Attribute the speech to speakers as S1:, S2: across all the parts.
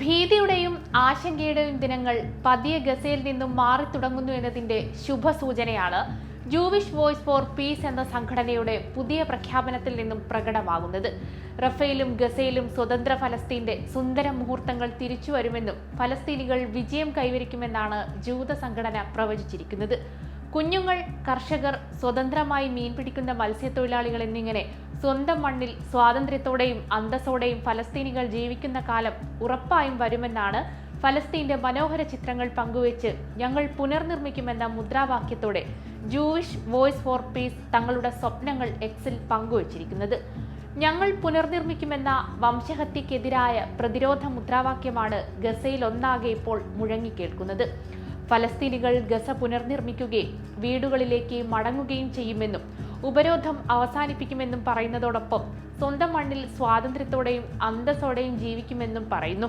S1: ഭീതിയുടെയും ആശങ്കയുടെയും ദിനങ്ങൾ പതിയെ ഗസയിൽ നിന്നും മാറി തുടങ്ങുന്നു എന്നതിന്റെ ശുഭസൂചനയാണ് ജൂവിഷ് വോയ്സ് ഫോർ പീസ് എന്ന സംഘടനയുടെ പുതിയ പ്രഖ്യാപനത്തിൽ നിന്നും പ്രകടമാകുന്നത്. റഫേലും ഗസയിലും സ്വതന്ത്ര ഫലസ്തീന്റെ സുന്ദര മുഹൂർത്തങ്ങൾ തിരിച്ചു വരുമെന്നും ഫലസ്തീനികൾ വിജയം കൈവരിക്കുമെന്നാണ് ജൂത സംഘടന പ്രവചിച്ചിരിക്കുന്നത്. കുഞ്ഞുങ്ങൾ കർഷകർ സ്വതന്ത്രമായി മീൻ പിടിക്കുന്ന മത്സ്യത്തൊഴിലാളികൾ എന്നിങ്ങനെ സ്വന്തം മണ്ണിൽ സ്വാതന്ത്ര്യത്തോടെയും അന്തസ്സോടെയും ഫലസ്തീനികൾ ജീവിക്കുന്ന കാലം ഉറപ്പായും വരുമെന്നാണ് ഫലസ്തീന്റെ മനോഹര ചിത്രങ്ങൾ പങ്കുവെച്ച് ഞങ്ങൾ പുനർനിർമ്മിക്കുമെന്ന മുദ്രാവാക്യത്തോടെ ജൂയിഷ് വോയിസ് ഫോർ പീസ് തങ്ങളുടെ സ്വപ്നങ്ങൾ എക്സിൽ പങ്കുവച്ചിരിക്കുന്നത്. ഞങ്ങൾ പുനർനിർമ്മിക്കുമെന്ന വംശഹത്യക്കെതിരായ പ്രതിരോധ മുദ്രാവാക്യമാണ് ഗസയിൽ ഒന്നാകെ ഇപ്പോൾ മുഴങ്ങിക്കേൾക്കുന്നത്. ഫലസ്തീനികൾ ഗസ പുനർനിർമ്മിക്കുകയും വീടുകളിലേക്ക് മടങ്ങുകയും ചെയ്യുമെന്നും ഉപരോധം അവസാനിപ്പിക്കുമെന്നും പറയുന്നതോടൊപ്പം സ്വന്തം മണ്ണിൽ സ്വാതന്ത്ര്യത്തോടെയും അന്തസ്സോടെയും ജീവിക്കുമെന്നും പറയുന്നു.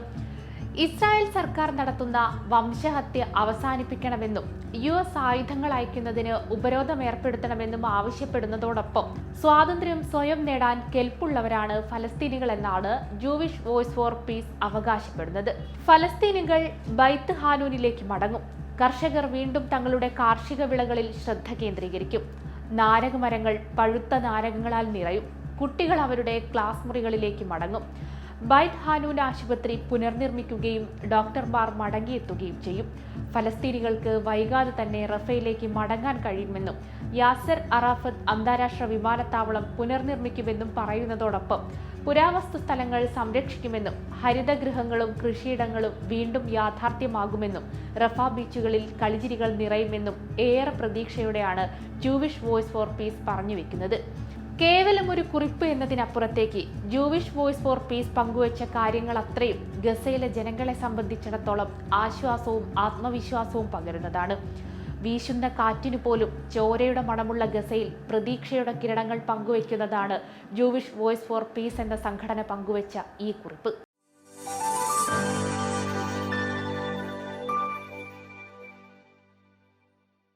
S1: ഇസ്രായേൽ സർക്കാർ നടത്തുന്ന വംശഹത്യ അവസാനിപ്പിക്കണമെന്നും യു എസ് ആയുധങ്ങൾ അയക്കുന്നതിന് ഉപരോധം ഏർപ്പെടുത്തണമെന്നും ആവശ്യപ്പെടുന്നതോടൊപ്പം സ്വാതന്ത്ര്യം സ്വയം നേടാൻ കെൽപ്പുള്ളവരാണ് ഫലസ്തീനികൾ എന്നാണ് ജൂവിഷ് വോയ്സ് ഫോർ പീസ് അവകാശപ്പെടുന്നത്. ഫലസ്തീനികൾ ബൈത്ത് ഹാനൂനിലേക്ക് മടങ്ങും. കർഷകർ വീണ്ടും തങ്ങളുടെ കാർഷിക വിളകളിൽ ശ്രദ്ധ കേന്ദ്രീകരിക്കും. നാരകമരങ്ങൾ പഴുത്ത നാരകങ്ങളാൽ നിറയും. കുട്ടികൾ അവരുടെ ക്ലാസ് മുറികളിലേക്ക് മടങ്ങും. ബൈറ്റ് ഹാനൂൻ ആശുപത്രി പുനർനിർമ്മിക്കുകയും ഡോക്ടർമാർ മടങ്ങിയെത്തുകയും ചെയ്യും. ഫലസ്തീനികൾക്ക് വൈകാതെ തന്നെ റഫയിലേക്ക് മടങ്ങാൻ കഴിയുമെന്നും യാസർ അറാഫത്ത് അന്താരാഷ്ട്ര വിമാനത്താവളം പുനർനിർമ്മിക്കുമെന്നും പറയുന്നതോടൊപ്പം പുരാവസ്തു സ്ഥലങ്ങൾ സംരക്ഷിക്കുമെന്നും ഹരിതഗൃഹങ്ങളും കൃഷിയിടങ്ങളും വീണ്ടും യാഥാർത്ഥ്യമാകുമെന്നും റഫ ബീച്ചുകളിൽ കളിചിരികൾ നിറയുമെന്നും ഏറെ പ്രതീക്ഷയോടെയാണ് ജൂവിഷ് വോയ്സ് ഫോർ പീസ് പറഞ്ഞു വെക്കുന്നത്. കേവലം ഒരു കുറിപ്പ് എന്നതിനപ്പുറത്തേക്ക് ജൂവിഷ് വോയിസ് ഫോർ പീസ് പങ്കുവച്ച കാര്യങ്ങൾ അത്രയും ഗസയിലെ ജനങ്ങളെ സംബന്ധിച്ചിടത്തോളം ആശ്വാസവും ആത്മവിശ്വാസവും പകരുന്നതാണ്. വീശുന്ന കാറ്റിനു പോലും ചോരയുടെ മണമുള്ള ഗസയിൽ പ്രതീക്ഷയുടെ കിരണങ്ങൾ പങ്കുവയ്ക്കുന്നതാണ് ജൂവിഷ് വോയിസ് ഫോർ പീസ് എന്ന സംഘടന പങ്കുവച്ച ഈ കുറിപ്പ്.